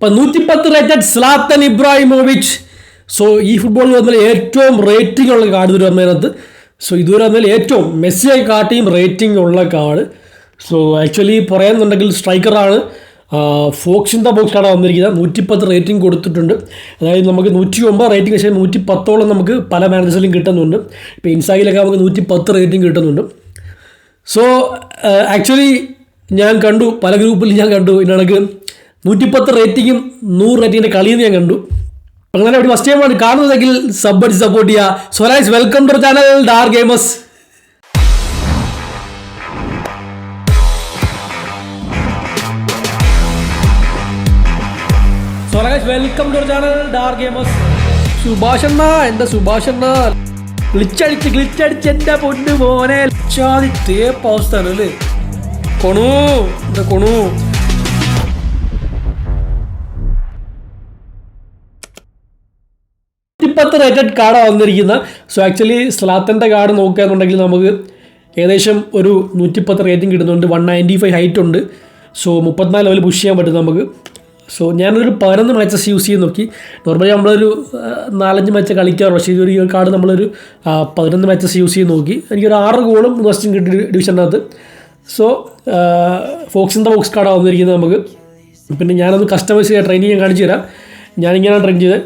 ഇപ്പം നൂറ്റിപ്പത്ത് rated സ്ലാത്തൻ Ibrahimovic so ഈ ഫുട്ബോളിൽ വന്നാൽ ഏറ്റവും റേറ്റിംഗ് ഉള്ള കാർഡ് ഇതുവരെ വന്നതിനകത്ത് സോ ഇതുവരെ വന്നാൽ ഏറ്റവും മെസ്സിയായി കാട്ടിയും റേറ്റിംഗ് ഉള്ള കാർഡ് സോ ആക്ച്വലി പറയുന്നുണ്ടെങ്കിൽ സ്ട്രൈക്കറാണ് ഇൻ ദ ബോക്സ് ആണ് വന്നിരിക്കുന്നത്. നൂറ്റിപ്പത്ത് റേറ്റിംഗ് കൊടുത്തിട്ടുണ്ട്. അതായത് നമുക്ക് നൂറ്റി ഒമ്പത് റേറ്റിംഗ് പക്ഷേ നൂറ്റി പത്തോളം നമുക്ക് പല മാനേജേഴ്സിലും കിട്ടുന്നുണ്ട്. ഇപ്പോൾ ഇൻസാഗിലൊക്കെ നമുക്ക് നൂറ്റി പത്ത് റേറ്റിംഗ് കിട്ടുന്നുണ്ട് സോ ആക്ച്വലി ഞാൻ കണ്ടു. പല ഗ്രൂപ്പിൽ ഞാൻ കണ്ടു. ഇതിനിടക്ക് നൂറ്റിപ്പത്ത് റേറ്റിങ്ങും നൂറ് റേറ്റിങ്ങിന്റെ കളിയും ഞാൻ കണ്ടു. അങ്ങനെ ഒരു ഫസ്റ്റ് ടൈമാണ് കാണുന്നതെങ്കിൽ സബ് അടിച്ച് സപ്പോർട്ട് ചെയ്യുക so welcome to channel dar gamers so welcome to channel dar gamers Subhash അണ്ണ എന്റെ സുഭാഷ് അണ്ണ? ഗ്ലിച്ചടിച്ച് ഗ്ലിച്ചടിച്ച് എന്റെ പൊന്നു മോനെ. തേപ്പ് അവസ്ഥയാണ് അല്ലേ കൊണു എന്താ കൊണു? നൂറ്റിപ്പത്ത് റേറ്റഡ് കാർഡാണ് വന്നിരിക്കുന്നത്. സോ ആക്ച്വലി സ്ലാത്തന്റെ കാർഡ് നോക്കുകയാണെന്നുണ്ടെങ്കിൽ നമുക്ക് ഏകദേശം ഒരു നൂറ്റിപ്പത്ത് റേറ്റിംഗ് കിട്ടുന്നുണ്ട്. വൺ നയന്റി ഫൈവ് ഹൈറ്റ് ഉണ്ട്. സോ മുപ്പത്തിനാല് ലെവൽ പുഷ് ചെയ്യാൻ പറ്റും നമുക്ക്. സോ ഞാനൊരു പതിനൊന്ന് മാച്ചസ് യൂസ് ചെയ്ത് നോക്കി. നോർമലി നമ്മളൊരു നാലഞ്ച് മാച്ച് കളിക്കാറ് പക്ഷേ ഒരു കാർഡ് നമ്മളൊരു പതിനൊന്ന് മാച്ചസ് യൂസ് ചെയ്ത് നോക്കി. എനിക്കൊരു ആറ് ഗോളും നഷ്ടം കിട്ടി ഡിവിഷനകത്ത് സോ ഫോക്സിന്റെ ബോക്സ് കാർഡാണ് വന്നിരിക്കുന്നത് നമുക്ക്. പിന്നെ ഞാനൊന്ന് കസ്റ്റമൈസ് ചെയ്യാൻ ട്രെയിനിങ് ഞാൻ കാണിച്ചു തരാം. ഞാനിങ്ങനെയാണ് ട്രെയിൻ ചെയ്തത്.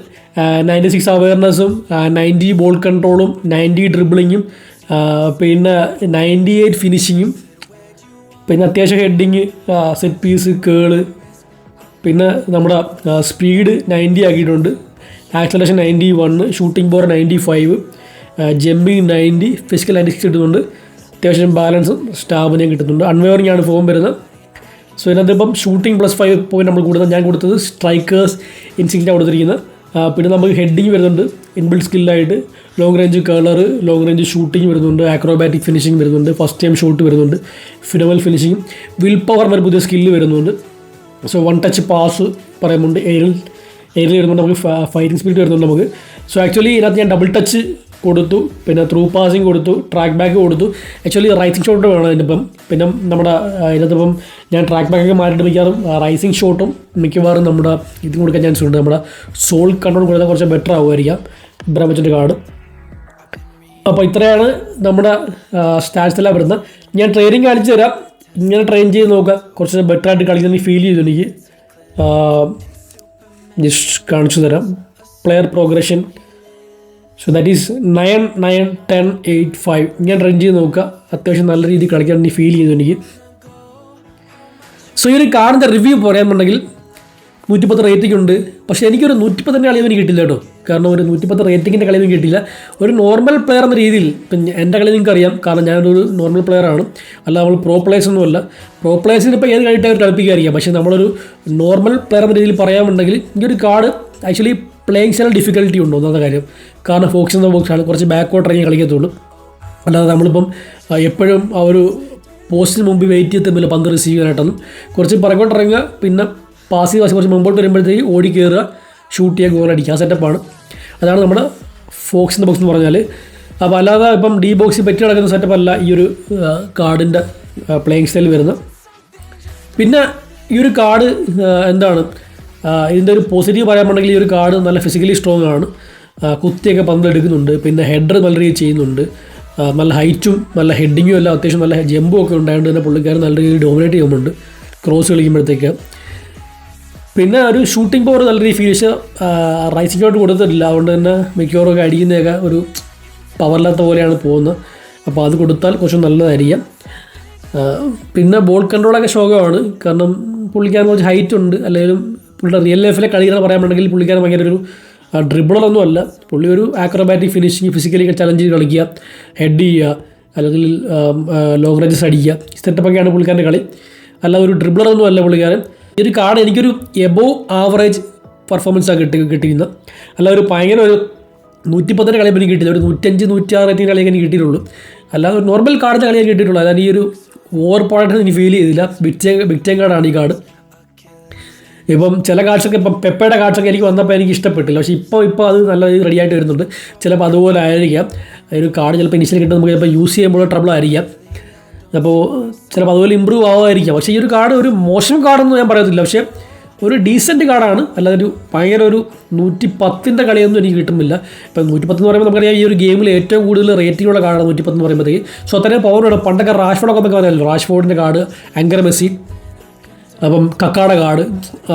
നയന്റി സിക്സ് അവയർനെസ്സും നയന്റി ബോൾ കൺട്രോളും നയന്റി ഡ്രിബിളിങ്ങും പിന്നെ നയന്റി എയ്റ്റ് ഫിനിഷിങ്ങും പിന്നെ അത്യാവശ്യം ഹെഡിങ് സെറ്റ് പീസ് കേൾ പിന്നെ നമ്മുടെ സ്പീഡ് നയന്റി ആക്കിയിട്ടുണ്ട്. Acceleration ninety one shooting power ninety five jumping ninety physical six കിട്ടുന്നുണ്ട്. അത്യാവശ്യം ബാലൻസും സ്റ്റാമിനയും കിട്ടുന്നുണ്ട്. അൺവെയറിംഗ് ആണ് ഫോം വരുന്നത്. സോ ഇതിനകത്ത് ഇപ്പം ഷൂട്ടിംഗ് പ്ലസ് ഫൈവ് പോയിന്റ് നമ്മൾ കൊടുത്തത് ഞാൻ കൊടുത്തത് സ്ട്രൈക്കേഴ്സ് ഇൻസിഗ്റ്റാണ് കൊടുത്തിരിക്കുന്നത്. പിന്നെ നമുക്ക് ഹെഡിങ് വരുന്നുണ്ട്. Inbuilt സ്കില്ലായിട്ട് long range curler long range shooting വരുന്നുണ്ട്. ആക്രോബാറ്റിക് ഫിനിഷിംഗ് വരുന്നുണ്ട്. ഫസ്റ്റ് ടൈം ഷൂട്ട് വരുന്നുണ്ട്. ഫിനമൽ ഫിനിഷിംഗ് വിൽ പവർ എന്നൊരു പുതിയ സ്കില്ല് വരുന്നുണ്ട്. സോ വൺ ടച്ച് പാസ് പറയുന്നുണ്ട്. എയറിൽ എയറിൽ വരുന്നുണ്ട്. നമുക്ക് ഫൈറ്റിംഗ് സ്പീഡ് വരുന്നുണ്ട് നമുക്ക്. സോ ആക്ച്വലി ഇതിനകത്ത് ഞാൻ ഡബിൾ ടച്ച് കൊടുത്തു പിന്നെ ത്രൂ പാസിങ് കൊടുത്തു ട്രാക്ക് ബാക്ക് കൊടുത്തു. ആക്ച്വലി റൈസിങ് ഷോട്ട് വേണം അതിനിപ്പം പിന്നെ നമ്മുടെ അതിനകത്തിപ്പം ഞാൻ ട്രാക്ക് ബാക്കൊക്കെ മാറ്റിയിട്ട് മിക്കവാറും റൈസിങ് ഷോട്ടും മിക്കവാറും നമ്മുടെ ഇതും കൊടുക്കാൻ ചാൻസ് ഉണ്ട്. നമ്മുടെ സോൾ കൺട്രോൾ കൊടുത്താൽ കുറച്ച് ബെറ്റർ ആവുമായിരിക്കാം. ഇബ്രാഹിമിച്ചിന്റെ കാർഡ് അപ്പോൾ ഇത്രയാണ് നമ്മുടെ സ്റ്റാറ്റ്സ് എല്ലാം വരുന്നത്. ഞാൻ ട്രെയിനിങ് കാണിച്ചു തരാം. ഇങ്ങനെ ട്രെയിൻ ചെയ്ത് നോക്കുക കുറച്ച് ബെറ്റർ ആയിട്ട് കളിക്കുന്ന ഫീൽ ചെയ്തു എനിക്ക്. ജസ്റ്റ് കാണിച്ചു തരാം. Player progression so that is nine nine ten eight five ഞാൻ റൺ ചെയ്ത് നോക്കുക. അത്യാവശ്യം നല്ല രീതിയിൽ കളിക്കാൻ എനിക്ക് ഫീൽ ചെയ്തു എനിക്ക്. സോ ഈ ഒരു കാറിന്റെ റിവ്യൂ പറയാമെന്നുണ്ടെങ്കിൽ നൂറ്റിപ്പത്ത് റേറ്റിംഗ് ഉണ്ട്. പക്ഷേ എനിക്കൊരു നൂറ്റിപ്പത്തിന്റെ കളിയൊന്നും എനിക്ക് കിട്ടില്ല കേട്ടോ. കാരണം ഒരു നൂറ്റിപ്പത്ത് റേറ്റിങ്ങിന്റെ കളിയൊന്നും കിട്ടില്ല. ഒരു നോർമൽ പ്ലെയർ എന്ന രീതിയിൽ ഇപ്പം എന്റെ കളി നിങ്ങൾക്ക് അറിയാം. കാരണം ഞാനൊരു നോർമൽ പ്ലെയർ ആണ്. അല്ല നമ്മൾ പ്രോ പ്ലേയേഴ്സ് ഒന്നുമല്ല പ്രോ പ്ലേയേഴ്സിന് ഇപ്പോൾ ഏത് കളിയിട്ട് അവർ കളിപ്പിക്കാറിയാം പക്ഷേ നമ്മളൊരു നോർമൽ പ്ലെയർ എന്ന രീതിയിൽ പറയാമെന്നുണ്ടെങ്കിൽ ഈ ഒരു card actually playing style difficulty ഉണ്ടോ? ഒന്നാമത്തെ കാര്യം. കാരണം ഫോക്സ് എന്ന ബോക്സ് ആണ് കുറച്ച് ബാക്കോട്ട് ഇറങ്ങി കളിക്കത്തുള്ളൂ. അല്ലാതെ നമ്മളിപ്പം എപ്പോഴും ആ ഒരു പോസ്റ്റിന് മുമ്പ് വെയിറ്റ് ചെയ്യത്തുമില്ല പന്ത് റിസീവ് ചെയ്യാനായിട്ടൊന്നും. കുറച്ച് പുറകോട്ട് ഇറങ്ങുക പിന്നെ പാസ് ചെയ്ത് കുറച്ച് മുമ്പോട്ട് വരുമ്പോഴത്തേക്ക് ഓടി കയറുക ഷൂട്ട് ചെയ്യുക ഗോൾ അടിക്കുക. ആ സെറ്റപ്പാണ് അതാണ് നമ്മുടെ ഫോക്സ് എന്ന ബോക്സ് എന്ന് പറഞ്ഞാൽ അപ്പോൾ അല്ലാതെ ഇപ്പം ഡി ബോക്സിൽ പറ്റി നടക്കുന്ന സെറ്റപ്പ് അല്ല ഈ ഒരു കാർഡിന്റെ പ്ലേയിങ് സ്റ്റൈൽ വരുന്നത്. പിന്നെ ഈ ഒരു കാർഡ് എന്താണ്? ഇതിന്റെ ഒരു പോസിറ്റീവ് പറയാമെന്നുണ്ടെങ്കിൽ ഈ ഒരു കാർഡ് നല്ല ഫിസിക്കലി സ്ട്രോങ് ആണ്. കുത്തിയൊക്കെ പന്ത് എടുക്കുന്നുണ്ട് പിന്നെ ഹെഡർ നല്ല രീതിയിൽ ചെയ്യുന്നുണ്ട്. നല്ല ഹൈറ്റും നല്ല ഹെഡിങ്ങും എല്ലാം അത്യാവശ്യം നല്ല ജമ്പും ഒക്കെ ഉണ്ടായതുകൊണ്ട് തന്നെ പുള്ളിക്കാരൻ നല്ല രീതിയിൽ ഡോമിനേറ്റ് ചെയ്യുന്നുണ്ട്. ക്രോസ് കളിക്കുമ്പോഴത്തേക്ക്. പിന്നെ ഒരു ഷൂട്ടിംഗ് പവർ നല്ല രീതിയിൽ ഫിനിഷ് റൈസിംഗ് ഷോട്ട് കൊടുത്തിട്ടില്ല. അതുകൊണ്ട് തന്നെ മിക്കവാറും ഒക്കെ അടിക്കുന്നതൊക്കെ ഒരു പവറില്ലാത്ത പോലെയാണ് പോകുന്നത്. അപ്പോൾ അത് കൊടുത്താൽ കുറച്ച് നല്ലതായിരിക്കാം. പിന്നെ ബോൾ കൺട്രോളൊക്കെ ശോകമാണ്. കാരണം പുള്ളിക്കാരൻ കുറച്ച് ഹൈറ്റ് ഉണ്ട്. അല്ലെങ്കിൽ പുള്ളിയുടെ റിയൽ ലൈഫിലെ കളികൾ പറയാമെന്നുണ്ടെങ്കിൽ പുള്ളിക്കാരൻ ഭയങ്കര ഒരു ഡ്രിബിളറൊന്നും അല്ല. പുള്ളി ഒരു ആക്രോബാറ്റിക് ഫിനിഷിങ് ഫിസിക്കലി ചലഞ്ച് ചെയ്ത് കളിക്കുക ഹെഡ് ചെയ്യുക അല്ലെങ്കിൽ ലോങ് റേഞ്ചസ് അടിക്കുക സെറ്റപ്പൊക്കെയാണ് പുള്ളിക്കാരന്റെ കളി. അല്ല ഒരു ഡ്രിബിളറൊന്നും അല്ല പുള്ളിക്കാരൻ. ഈ ഒരു കാർഡ് എനിക്കൊരു എബോ ആവറേജ് പെർഫോമൻസാണ് കിട്ടി കിട്ടിയിരുന്നത്. അല്ല ഒരു ഭയങ്കര ഒരു നൂറ്റിപ്പത്തിന്റെ കളി എനിക്ക് കിട്ടിയില്ല. ഒരു നൂറ്റഞ്ച് നൂറ്റാറ് റേറ്റിംഗ് കളിയൊക്കെ എനിക്ക് കിട്ടിയിട്ടുള്ളൂ. അല്ലാതെ ഒരു നോർമൽ കാർഡിന്റെ കളിയാണ് കിട്ടിയിട്ടുള്ളൂ. അതായത് ഈ ഒരു ഓവർ പോയിന്റ് എനിക്ക് ഫീൽ ചെയ്തില്ല. ബിറ്റേ ബിറ്റേം കാർഡാണ് ഈ കാർഡ് ഇപ്പം ചില കാഴ്ചക്ക് ഇപ്പം പെപ്പയുടെ കാഴ്ചക്ക് എനിക്ക് വന്നപ്പോൾ എനിക്ക് ഇഷ്ടപ്പെട്ടില്ല. പക്ഷേ ഇപ്പോൾ ഇപ്പോൾ അത് നല്ല രീതിയിൽ റെഡി ആയിട്ട് വരുന്നുണ്ട്. ചിലപ്പോൾ അതുപോലെ ആയിരിക്കാം. ഒരു കാർഡ് ചിലപ്പോൾ ഇനിഷ്യൽ കിട്ടുന്ന നമുക്ക് ചിലപ്പോൾ യൂസ് ചെയ്യുമ്പോൾ ട്രബിൾ ആയിരിക്കാം. അപ്പോൾ ചിലപ്പോൾ അതുപോലെ ഇമ്പ്രൂവ് ആവുമായിരിക്കാം പക്ഷേ ഈ ഒരു കാർഡ് ഒരു മോശം കാർഡൊന്നും ഞാൻ പറയത്തില്ല. പക്ഷേ ഒരു ഡീസന്റ് കാർഡാണ് അല്ലാതെ ഒരു ഭയങ്കര ഒരു നൂറ്റി പത്തിന്റെ കളിയൊന്നും എനിക്ക് കിട്ടുന്നില്ല. ഇപ്പം നൂറ്റി എന്ന് പറയുമ്പോൾ നമുക്കറിയാം ഈ ഒരു ഗെയിമിൽ ഏറ്റവും കൂടുതൽ റേറ്റിംഗ് ഉള്ള കാർഡാണ് നൂറ്റി പത്ത് എന്ന് പറയുമ്പോഴത്തേക്ക്. സോ അത്രയും പവറുണ്ട് പണ്ടൊക്കെ റാഷ്ഫോർഡൊക്കെ നമുക്ക് പറയാമല്ലോ റാഷ്ഫോർഡിന്റെ കാർഡ് അങ്കർ മെസ്സി അപ്പം കക്കാടെ കാട്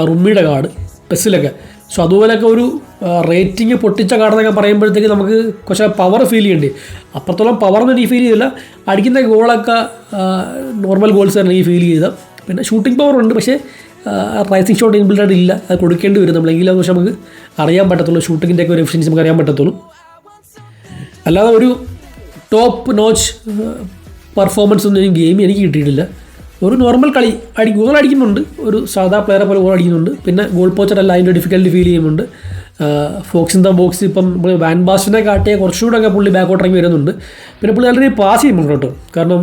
റുമ്മിയുടെ കാട് ബസ്സിലൊക്കെ. സോ അതുപോലെയൊക്കെ ഒരു റേറ്റിംഗ് പൊട്ടിച്ച കാർഡെന്നൊക്കെ പറയുമ്പോഴത്തേക്ക് നമുക്ക് കുറച്ച് പവർ ഫീൽ ചെയ്യേണ്ടി. അപ്പുറത്തോളം പവറൊന്നും എനിക്ക് ഫീൽ ചെയ്തില്ല. അടിക്കുന്ന ഗോളൊക്കെ നോർമൽ ഗോൾസ് തന്നെ എനിക്ക് ഫീൽ ചെയ്ത. പിന്നെ ഷൂട്ടിംഗ് പവർ ഉണ്ട് പക്ഷേ റൈസിങ് ഷോട്ട് ഇൻബിൽഡായിട്ട് ഇല്ല. അത് കൊടുക്കേണ്ടി വരും. നമ്മളെങ്കിലും പക്ഷേ നമുക്ക് അറിയാൻ പറ്റത്തുള്ളൂ. ഷൂട്ടിങ്ങിന്റെ ഒക്കെ ഒരു എഫിഷ്യൻസി നമുക്ക് അറിയാൻ പറ്റത്തുള്ളൂ. അല്ലാതെ ഒരു ടോപ്പ് നോച്ച് പെർഫോമൻസ് ഒന്നും ഗെയിം എനിക്ക് കിട്ടിയിട്ടില്ല. ഒരു നോർമൽ കളി അടി ഗോൾ അടിക്കുന്നുണ്ട്. ഒരു സാധാ പ്ലെയറെ പോലെ ഗോൾ അടിക്കുന്നുണ്ട്. പിന്നെ ഗോൾ പോച്ചറല്ല അതിന്റെ ഡിഫിക്കൽട്ടി ഫീൽ ചെയ്യുന്നുണ്ട്. ഫോക്സ് ഇൻ ദ ബോക്സ് ഇപ്പം വാൻ ബാസ്റ്റിനെ കാട്ടിയ കുറച്ചുകൂടെ ഒക്കെ പുള്ളി ബാക്കോട്ട് ഇറങ്ങി വരുന്നുണ്ട്. പിന്നെ പുള്ളി നല്ല രീതിയിൽ പാസ് ചെയ്യുന്നുണ്ട് കേട്ടോ കാരണം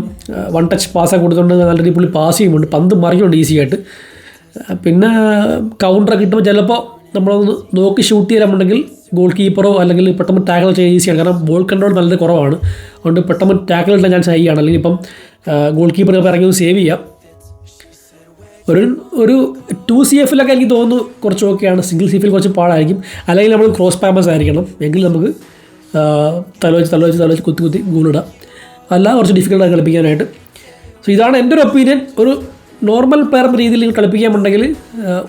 വൺ ടച്ച് പാസ് പാസ്സൊക്കെ കൊടുത്തുകൊണ്ട് നല്ല രീതിയിൽ പുള്ളി പാസ് ചെയ്യുന്നുണ്ട്. പന്ത് മറിയുണ്ട് ഈസി ആയിട്ട്. പിന്നെ കൗണ്ടറൊക്കെ കിട്ടുമ്പോൾ ചിലപ്പോൾ നമ്മളൊന്ന് നോക്കി ഷൂട്ട് ചെയ്യാനുണ്ടെങ്കിൽ ഗോൾ കീപ്പറോ അല്ലെങ്കിൽ പെട്ടെന്ന് ടാക്കിൾ ചെയ്യാൻ ഈസിയാണ് കാരണം ബോൾ കൺട്രോൾ നല്ലത് കുറവാണ്. അതുകൊണ്ട് പെട്ടെന്ന് ടാക്കിൾ ഇടാൻ ചാൻസ് ഹൈയാണ് അല്ലെങ്കിൽ ഇപ്പം ഗോൾ കീപ്പർ ഇറങ്ങി സേവ് ചെയ്യാം. ഒരു ഒരു ടു സി എഫിലൊക്കെ എനിക്ക് തോന്നുന്നു കുറച്ച് ഓക്കെയാണ് സിംഗിൾ സി എഫിൽ കുറച്ച് പാടായിരിക്കും. അല്ലെങ്കിൽ നമ്മൾ ക്രോസ് പാമ്പേഴ്സ് ആയിരിക്കണം. എങ്കിൽ നമുക്ക് ആ, തലവെച്ച് തലവെച്ച് തലവെച്ച് കുത്തി കുത്തി ഗോളിടാം അല്ല കുറച്ച് ഡിഫിക്കൽട്ടാണ് കളിപ്പിക്കാനായിട്ട്. സോ ഇതാണ് എന്റെ ഒരു ഒപ്പീനിയൻ ഒരു നോർമൽ എന്ന രീതിയിൽ നിങ്ങൾ കളിപ്പിക്കാമുണ്ടെങ്കിൽ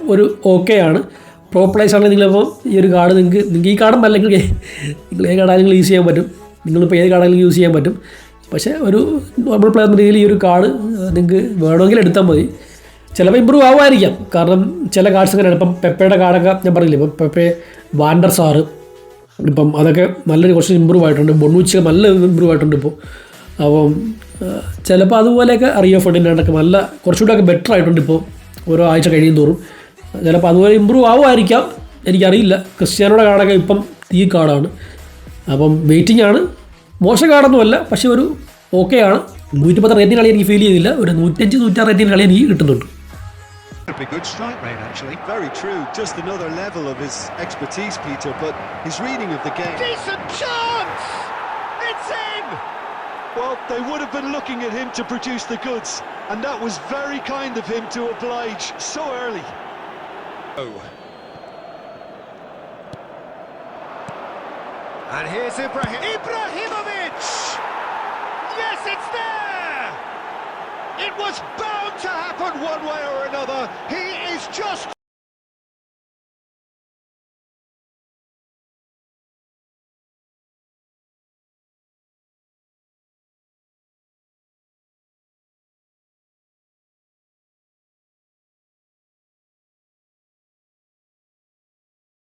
ഒരു ഓക്കെ ആണ്. പ്രോ പ്ലേസ് ആണെങ്കിൽ നിങ്ങളിപ്പോൾ ഈ ഒരു കാർഡ് നിങ്ങൾക്ക് നിങ്ങൾക്ക് ഈ കാർഡും അല്ലെങ്കിൽ നിങ്ങൾ ഏത് കാർഡാണെങ്കിലും യൂസ് ചെയ്യാൻ പറ്റും. നിങ്ങളിപ്പോൾ ഏത് കാർഡാണെങ്കിലും യൂസ് ചെയ്യാൻ പറ്റും. പക്ഷേ ഒരു നോർമൽ പ്ലെയർ എന്ന രീതിയിൽ ഈ ഒരു കാർഡ് നിങ്ങൾക്ക് വേണമെങ്കിൽ എടുത്താൽ മതി. ചിലപ്പോൾ ഇമ്പ്രൂവ് ആവുമായിരിക്കാം. കാരണം ചില കാർഡ്സ് അങ്ങനെയാണ് ഇപ്പം പെപ്പയുടെ കാർഡൊക്കെ ഞാൻ പറഞ്ഞില്ലേ ഇപ്പം പെപ്പെ വാൻഡർ സാറ് ഇപ്പം അതൊക്കെ നല്ലൊരു കുറച്ച് ഇമ്പ്രൂവ് ആയിട്ടുണ്ട്. ബൊണ്ണൂച്ച നല്ല ഇമ്പ്രൂവ് ആയിട്ടുണ്ട് ഇപ്പോൾ. അപ്പം ചിലപ്പോൾ അതുപോലെയൊക്കെ അറിയോ ഫണ്ടിനാണ്ടൊക്കെ നല്ല കുറച്ചുകൂടെ ഒക്കെ ബെറ്റർ ആയിട്ടുണ്ട് ഇപ്പോൾ ഓരോ ആഴ്ച കഴിയും തോറും. ചിലപ്പോൾ അതുപോലെ ഇമ്പ്രൂവ് ആവുമായിരിക്കാം. എനിക്കറിയില്ല. ക്രിസ്ത്യാനോടെ കാർഡൊക്കെ ഇപ്പം ഈ കാർഡാണ് അപ്പം വെയിറ്റിംഗ് ആണ്. മോശം കാർഡൊന്നുമല്ല പക്ഷേ ഒരു ഓക്കെ ആണ് നൂറ്റിപ്പത്ത് റേറ്റിംഗ് കളി എനിക്ക് ഫീൽ ചെയ്തില്ല ഒരു നൂറ്റഞ്ച് നൂറ്റാറ് റേറ്റിംഗ് കളി എനിക്ക് കിട്ടുന്നുണ്ട് be good strike rate, actually. Very true, just another level of his expertise, Peter, but his reading of the game. Decent chance! It's in! Well, they would have been looking at him to produce the goods, and that was very kind of him to oblige so early. And here's Ibrahim. Ibrahimovic! Yes, it's there! It was bound to happen one way or another. He is just